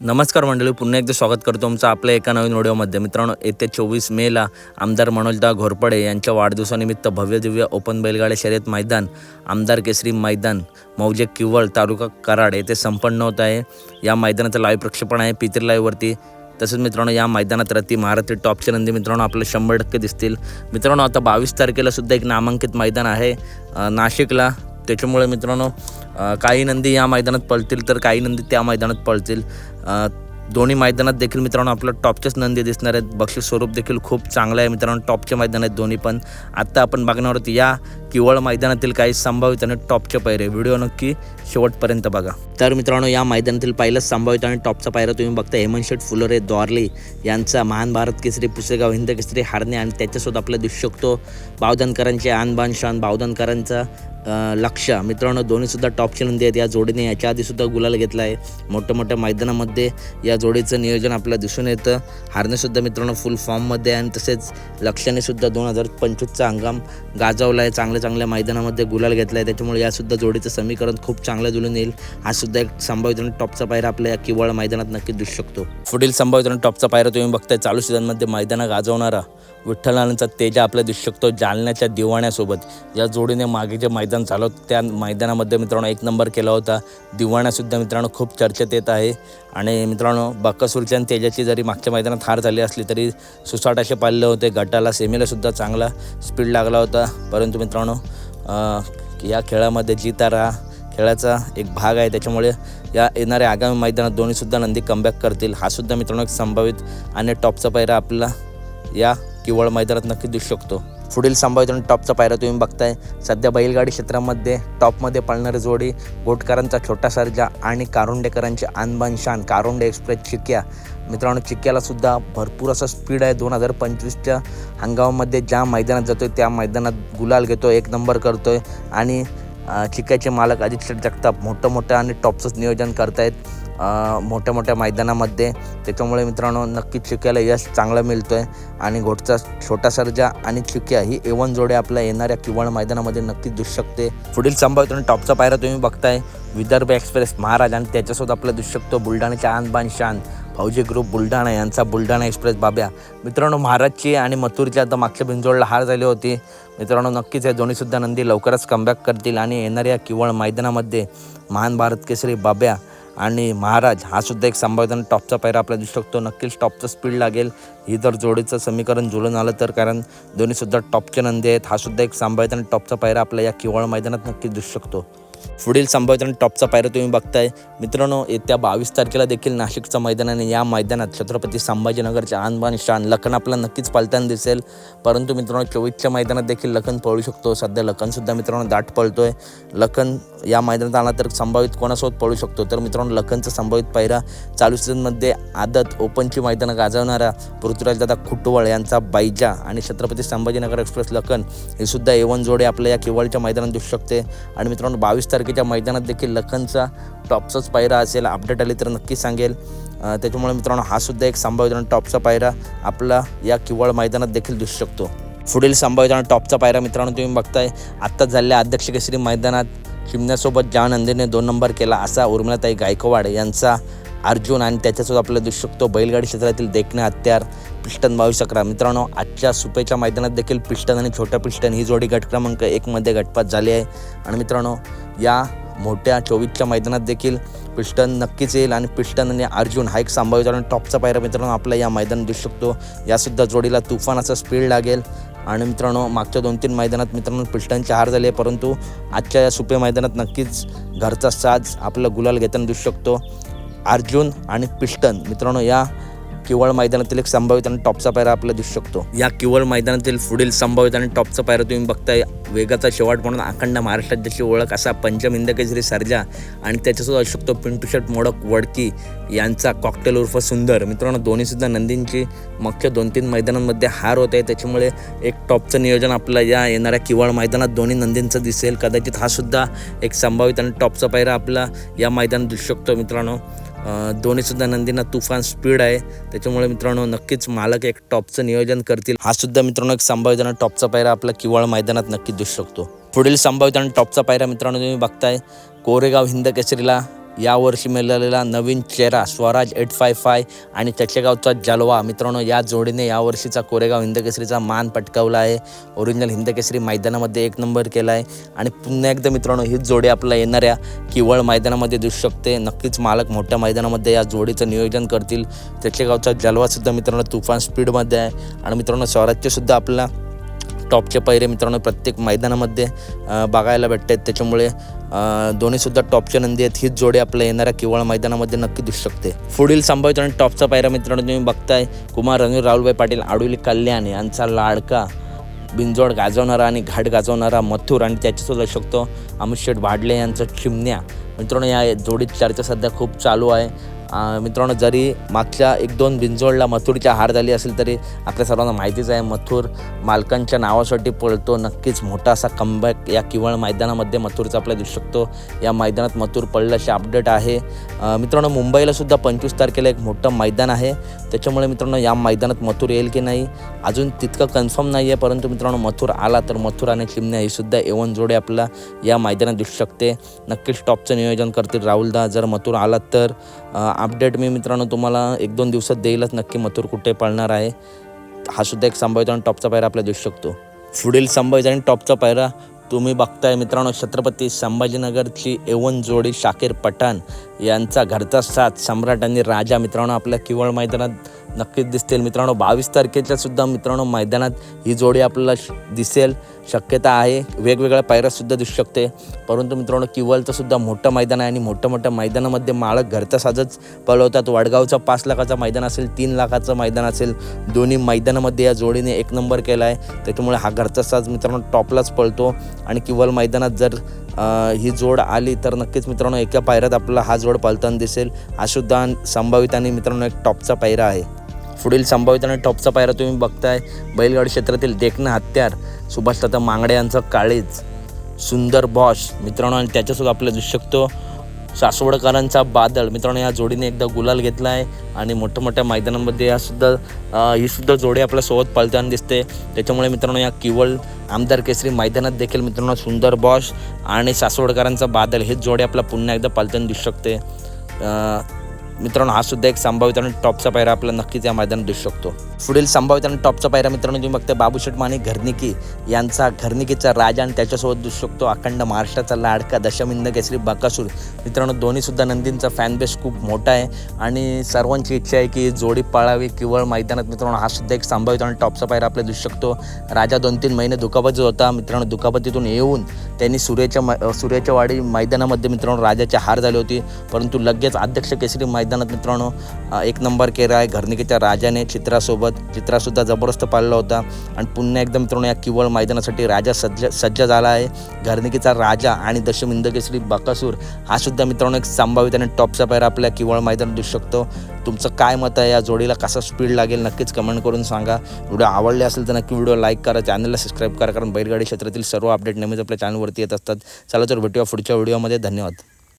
नमस्कार मंडळी पुन्हा एकदा स्वागत करतो तुमचं आपल्या एका नवीन व्हिडिओमध्ये. मित्रांनो येत्या चोवीस मेला आमदार मनोजदा घोरपडे यांच्या वाढदिवसानिमित्त भव्य दिव्य ओपन बैलगाड्या शर्यत मैदान आमदार केसरी मैदान मौजे किवळ तालुका कराड येथे संपन्न होत आहे. या मैदानाचं लाईव्ह प्रक्षेपण आहे पितृ लाईव्हवरती तसंच मित्रांनो या मैदानात रती महारथी टॉपचे नंदी मित्रांनो आपल्याला शंभर टक्के दिसतील. मित्रांनो आता बावीस तारखेला सुद्धा एक नामांकित मैदान आहे नाशिकला. त्याच्यामुळे मित्रांनो काही नंदी या मैदानात पळतील तर काही नंदी त्या मैदानात पळतील. दोन्ही मैदानात देखील मित्रांनो आपलं टॉपचेच नंदी दिसणार आहेत. बक्षीस स्वरूप देखील खूप चांगलं आहे मित्रांनो टॉपचे मैदान आहेत दोन्ही पण. आत्ता आपण बघणार आहोत या किवळ मैदानातील काही संभावित आणि टॉपचे पायरे. व्हिडिओ नक्की शेवटपर्यंत बघा. तर मित्रांनो या मैदानातील पहिलंच संभावित आणि टॉपचा पायरा तुम्ही बघता. हेमंत शेठ फुलोरे द्वारले यांचा महान भारत केसरी पुसेगाव हिंद केसरी हारणे आणि त्याच्यासोबत आपल्याला दिसू शकतो. बावधनकरांचे आणबान शान बावधनकरांचा लक्ष. मित्रांनो दोन्हीसुद्धा टॉपची नंदी आहेत. या जोडीने याच्या आधीसुद्धा गुलाल घेतला आहे. मोठ्या मोठ्या मैदानामध्ये या जोडीचं नियोजन आपल्याला दिसून येतं. हारणेसुद्धा मित्रांनो फुल फॉर्ममध्ये आहे. आणि तसेच लक्षानेसुद्धा दोन हजार पंचवीसचा हंगाम गाजवला आहे. चांगले चांगल्या चांगल्या मैदानामध्ये गुलाल घेतला आहे त्याच्यामुळे यासुद्धा जोडीचं समीकरण खूप चांगलं जुळून येईल. हा सुद्धा एक संभावित टॉपचा पायरा आपल्या या किवळ मैदानात नक्की दिसू शकतो. पुढील संभावित टॉपचा पायरा तुम्ही बघताय. चालू सीझनमध्ये मैदानं गाजवणारा विठ्ठलांचा तेजा आपल्या दिसू शकतो. जालन्याच्या दिवाण्यासोबत या जोडीने मागे जे मैदान झालं होतं त्या मैदानामध्ये मित्रांनो एक नंबर केला होता. दिवाण्यासुद्धा मित्रांनो खूप चर्चेत येत आहे. आणि मित्रांनो बक्कासूरच्या आणि तेजाची जरी मागच्या मैदानात हार झाली असली तरी सुसाट असे पाळले होते. गटाला सेमीलासुद्धा चांगला स्पीड लागला होता. परंतु मित्रांनो या खेळामध्ये जितारा खेळाचा एक भाग आहे. त्याच्यामुळे या येणाऱ्या आगामी मैदानात दोन्हीसुद्धा नंदी कमबॅक करतील. हा सुद्धा मित्रांनो एक संभावित आणि टॉपचा पायरा आपला या किवळ मैदानात नक्की दिसू शकतो. पुढील संभाव्य आणि टॉपचा पायरा तुम्ही बघताय. सध्या बैलगाडी क्षेत्रामध्ये टॉपमध्ये पळणारी जोडी गोटकरांचा छोटा सर्जा आणि कारुंडेकरांची आणबान शान कारुंडे एक्सप्रेस चिक्या. मित्रांनो चिक्क्याला सुद्धा भरपूर असं स्पीड आहे. दोन हजार पंचवीसच्या हंगामामध्ये ज्या मैदानात जातोय त्या मैदानात गुलाल घेतो एक नंबर करतोय आणि अ, चिक्याचे मालक अजित शेठ जगताप मोठं मोठं आणि टॉपचंच नियोजन करतायत. मोठ्या मोठ्या मैदानामध्ये. त्याच्यामुळे मित्रांनो नक्कीच चिक्याला यश चांगलं मिळतो आहे आणि घोटचा छोटा सर्जा आणि चिक्या ही एवन जोडे आपल्या येणाऱ्या किवळ मैदानामध्ये नक्कीच दिसू शकते. पुढील संभाव्य आणि टॉपचा पायरा तुम्ही बघताय. विदर्भ एक्सप्रेस महाराज आणि त्याच्यासोबत आपल्याला दिसू शकतो बुलढाण्याच्या आणबान शान. फौजी ग्रुप बुलढाणा यांचा बुलढाणा एक्सप्रेस बाब्या. मित्रांनो महाराजची आणि मथुरची आता मागच्या बिंजोडला हार झाली होती. मित्रांनो नक्कीच या दोन्हीसुद्धा नंदी लवकरच कमबॅक करतील आणि येणाऱ्या किवळ मैदानामध्ये महान भारत केसरी बाब्या आणि महाराज हा सुद्धा एक संभावित टॉपचा पायरा आपल्याला दिसू शकतो. नक्कीच टॉपचं स्पीड लागेल. ही जर जोडीचं समीकरण जुळून आलं तर कारण दोन्हीसुद्धा टॉपचे नंदी आहेत. हा सुद्धा एक संभावित आणि टॉपचा पायरा आपल्या या किवळ मैदानात नक्कीच दिसू शकतो. पुढील संभावित आणि टॉपचा पायरा तुम्ही बघताय. मित्रांनो येत्या बावीस तारखेला देखील नाशिकचं मैदान आणि या मैदानात छत्रपती संभाजीनगरच्या आनबान शान लखन आपल्याला नक्कीच पालताना दिसेल. परंतु मित्रांनो चोवीसच्या मैदानात देखील लखन पळू शकतो. सध्या लखनसुद्धा मित्रांनो दाट पळतोय. लखन या मैदानात आला तर संभावित कोणासोबत पळू शकतो? तर मित्रांनो लखनचा संभावित पायरा चालू सीझनमध्ये आदत ओपनची मैदानं गाजवणारा पृथ्वीराजदादा खुटवळ यांचा बायजा आणि छत्रपती संभाजीनगर एक्सप्रेस लखन हे सुद्धा एवन जोडे आपल्या या केवळच्या मैदानात दिसू शकते. आणि मित्रांनो बावीस तारखेच्या मैदानात देखील लखनचा टॉपचाच पायरा असेल अपडेट आली तर नक्की सांगेल. त्याच्यामुळे मित्रांनो हा सुद्धा एक संभाव्य टॉपचा पायरा आपला या किवळ मैदानात देखील दिसू शकतो. पुढील संभाव्य टॉपचा पायरा मित्रांनो तुम्ही बघताय. आत्ताच झालेल्या अध्यक्ष केसरी मैदानात चिमण्यासोबत ज्या नंदीने दोन नंबर केला असा उर्मिलाताई गायकवाड यांचा अर्जुन आणि त्याच्यासोबत आपल्याला दिसू शकतो बैलगाडी क्षेत्रातील देखणे हत्यार पिस्टन बावीस अकरा मित्रांनो आजच्या सुपेच्या मैदानात देखील पिस्टन आणि छोट्या पिस्टन ही जोडी गट क्रमांक एकमध्ये गटपात झाली आहे. आणि मित्रांनो या मोठ्या चोवीसच्या मैदानात देखील पिस्टन नक्कीच येईल आणि पिस्टन आणि अर्जुन हा एक संभावित आणि टॉपचा पायरा मित्रांनो आपल्या या मैदान दिसू शकतो. यासुद्धा जोडीला तुफानाचा स्पीड लागेल. आणि मित्रांनो मागच्या दोन तीन मैदानात मित्रांनो पिस्टनची हार झाली आहे परंतु आजच्या या सुपे मैदानात नक्कीच घरचा साज आपला गुलाल घेताना दिसू शकतो. अर्जुन आणि पिस्टन मित्रांनो या किवळ मैदानातील एक संभावित आणि टॉपचा पायरा आपल्याला दिसू शकतो. या किवळ मैदानातील पुढील संभावित आणि टॉपचा पायरा तुम्ही बघताय वेगाचा शेवट म्हणून अखंड महाराष्ट्रात ज्याची ओळख असा पंचम केसरी सर्जा आणि त्याच्यासोबत असू शकतो पिंटू शर्ट मोडक वडकी यांचा कॉकटेल उर्फ सुंदर. मित्रांनो दोन्हीसुद्धा नंदींची मुख्य दोन तीन मैदानांमध्ये हार होत आहे. त्याच्यामुळे एक टॉपचं नियोजन आपलं या येणाऱ्या किवळ मैदानात दोन्ही नंदींचं दिसेल. कदाचित हा सुद्धा एक संभावित आणि टॉपचा पायरा आपला या मैदानात दिसू शकतो मित्रांनो. दोन्हीसुद्धा नंदींना तुफान स्पीड आहे. त्याच्यामुळे मित्रांनो नक्कीच मालक एक टॉपचं नियोजन करतील. हा सुद्धा मित्रांनो एक संभावित टॉपचा पायरा आपला किवळ मैदानात नक्की दिसू शकतो. पुढील संभाव्यताना टॉपचा पायरा मित्रांनो तुम्ही बघताय. कोरेगाव हिंद केसरीला यावर्षी मिळालेला नवीन चेहरा स्वराज एट फाय फाय आणि चचेगावचा जलवा. मित्रांनो या जोडीने यावर्षीचा कोरेगाव हिंदकेसरीचा मान पटकावला आहे. ओरिजिनल हिंदकेसरी मैदानामध्ये एक नंबर केला आहे. आणि पुन्हा एकदा मित्रांनो हीच जोडी आपल्याला येणाऱ्या किवळ मैदानामध्ये दिसू शकते. नक्कीच मालक मोठ्या मैदानामध्ये या जोडीचं नियोजन करतील. चचेगावचा जलवासुद्धा मित्रांनो तुफान स्पीडमध्ये आहे. आणि मित्रांनो स्वराज्यसुद्धा आपल्याला टॉपचे पैरे मित्रांनो प्रत्येक मैदानामध्ये बघायला बघायला भेटतात. त्याच्यामुळे दोन्हीसुद्धा टॉपचे नंदी आहेत. हीच जोडी आपल्या येणाऱ्या किवळ मैदानामध्ये नक्की दिसू शकते. पुढील संभावित आणि टॉपचा पायरा मित्रांनो तुम्ही बघताय. कुमार रणवीर राहुलभाई पाटील आडुली कल्याण यांचा लाडका बिंजोड गाजवणारा आणि घाट गाजवणारा मथुर आणि त्याच्यासुद्धा शकतो अमित शेठ वाडले यांचं चिमण्या. मित्रांनो या जोडीत चर्चा सध्या खूप चालू आहे. मित्रांनो जरी मागच्या एक दोन बिंजोडला मथुरच्या हार झाली असेल तरी आपल्या सर्वांना माहितीच आहे मथुर मालकांच्या नावासाठी पळतो. नक्कीच मोठा असा कमबॅक या किवळ मैदानामध्ये मथुरचा आपल्याला दिसू शकतो. या मैदानात मथुर पडल्याचे अपडेट आहे. मित्रांनो मुंबईला सुद्धा पंचवीस तारखेला एक मोठं मैदान आहे. त्याच्यामुळे मित्रांनो या मैदानात मथुर येईल की नाही अजून तितकं कन्फर्म नाही आहे परंतु मित्रांनो मथुर आला तर मथुर आणि चिमण्या ही सुद्धा एवन जोडे आपला या मैदानात दिसू शकते. नक्कीच टॉपचं नियोजन करतील राहुलदा. जर मथुर आला तर अपडेट मी मित्रांनो तुम्हाला एक दोन दिवसात देईलच नक्की मथुर कुठे पळणार आहे. हा सुद्धा एक संभाव्य आणि टॉपचा पायरा आपल्याला दिसू शकतो. पुढील संभाव्य आणि टॉपचा पायरा तुम्ही बघताय मित्रांनो छत्रपती संभाजीनगरची एवन जोडी शाकीर पठाण यांचा घरचा साथ सम्राट आणि राजा मित्रांनो आपल्या किवळ मैदानात नक्कीच दिसतील. मित्रांनो बावीस तारखेच्या सुद्धा मित्रांनो मैदानात ही जोडी आपल्याला श- दिसेल. शक्यता आहे वेगवेगळ्या पायऱ्यासुद्धा दिसू शकते. परंतु मित्रांनो किवलचं सुद्धा मोठं मैदान आहे आणि मोठ्या मोठ्या मैदानामध्ये माळक घरचा साजच पळवतात. वडगावचा पाच लाखाचं मैदान असेल तीन लाखाचं मैदान असेल दोन्ही मैदानामध्ये या जोडीने एक नंबर केला आहे त्याच्यामुळे हा घरचा साज मित्रांनो टॉपलाच पळतो. आणि किवल मैदानात जर ही जोड आली तर नक्कीच मित्रांनो एका पायऱ्यात आपला हा जोड पळताना दिसेल. हा सुद्धा संभावित आणि मित्रांनो एक टॉपचा पायरा आहे. पुढील संभावित आणि टॉपचा पायरा तुम्ही बघताय. बैलगाडी क्षेत्रातील देखणं हत्यार. सुभाषदादा मांगडे यांचं काळीज. सुंदर बॉश. मित्रांनो आणि त्याच्यासोबत आपल्याला दिसू शकतो सासवडकरांचा बादल. मित्रांनो या जोडीने एकदा गुलाल घेतला आहे आणि मोठ्या मोठ्या मैदानांमध्ये या सुद्धा ही सुद्धा जोडी आपल्यासोबत पळताना दिसते. त्याच्यामुळे मित्रांनो या किवळ आमदार केसरी मैदानात देखील मित्रांनो सुंदर बॉश आणि सासवडकरांचा बादल. हेच जोडी आपला पुन्हा एकदा पळताना दिसू शकते. मित्रांनो हा सुद्धा एक संभावित आणि टॉपचा पायरा आपला नक्कीच या मैदानात दिसू शकतो. पुढील संभावित आणि टॉपचा पायरा मित्रांनो तुम्ही बघता बाबूशेठ माने घरनिकी. यांचा घरनिकीचा राजा आणि त्याच्यासोबत दिसू शकतो अखंड महाराष्ट्राचा लाडका दशमिंद केसरी बकासूर. मित्रांनो दोन्ही सुद्धा नंदींचा फॅन बेस खूप मोठा आहे. आणि सर्वांची इच्छा आहे की जोडी पाळावी किंवा मैदानात मित्रांनो हा सुद्धा एक संभावित आणि टॉपचा पायरा आपल्याला दिसू शकतो. राजा दोन तीन महिने दुखापतीत होता. मित्रांनो दुखापतीतून येऊन त्यांनी सूर्याच्या मै- सूर्याच्या वाडी मैदानामध्ये मित्रांनो राजाची हार झाली होती. परंतु लगेच अध्यक्ष केसरी मैदानात मित्रांनो एक नंबर केला आहे घरनिकीच्या राजाने चित्रासोबत. चित्रासुद्धा जबरदस्त पाळला होता. आणि पुन्हा एकदा मित्रांनो या किवळ मैदानासाठी राजा सज्ज सज्ज झाला आहे. घरनिकीचा राजा आणि दशम केसरी बकासूर हा सुद्धा मित्रांनो एक संभावित आणि टॉपचा पायरा आपल्या किवळ मैदानात दिसू शकतो. तुमचं काय मत आहे? या जोडीला कसा स्पीड लागेल? नक्कीच कमेंट करून सांगा. व्हिडिओ आवडले असेल तर नक्की व्हिडिओ लाईक करा. चॅनलला सबस्क्राईब करा कारण बैलगाडी क्षेत्रातील सर्व अपडेट नेहमीच आपल्या चॅनलवरती येत असतात. चला तर भेटूया पुढच्या व्हिडिओमध्ये धन्यवाद.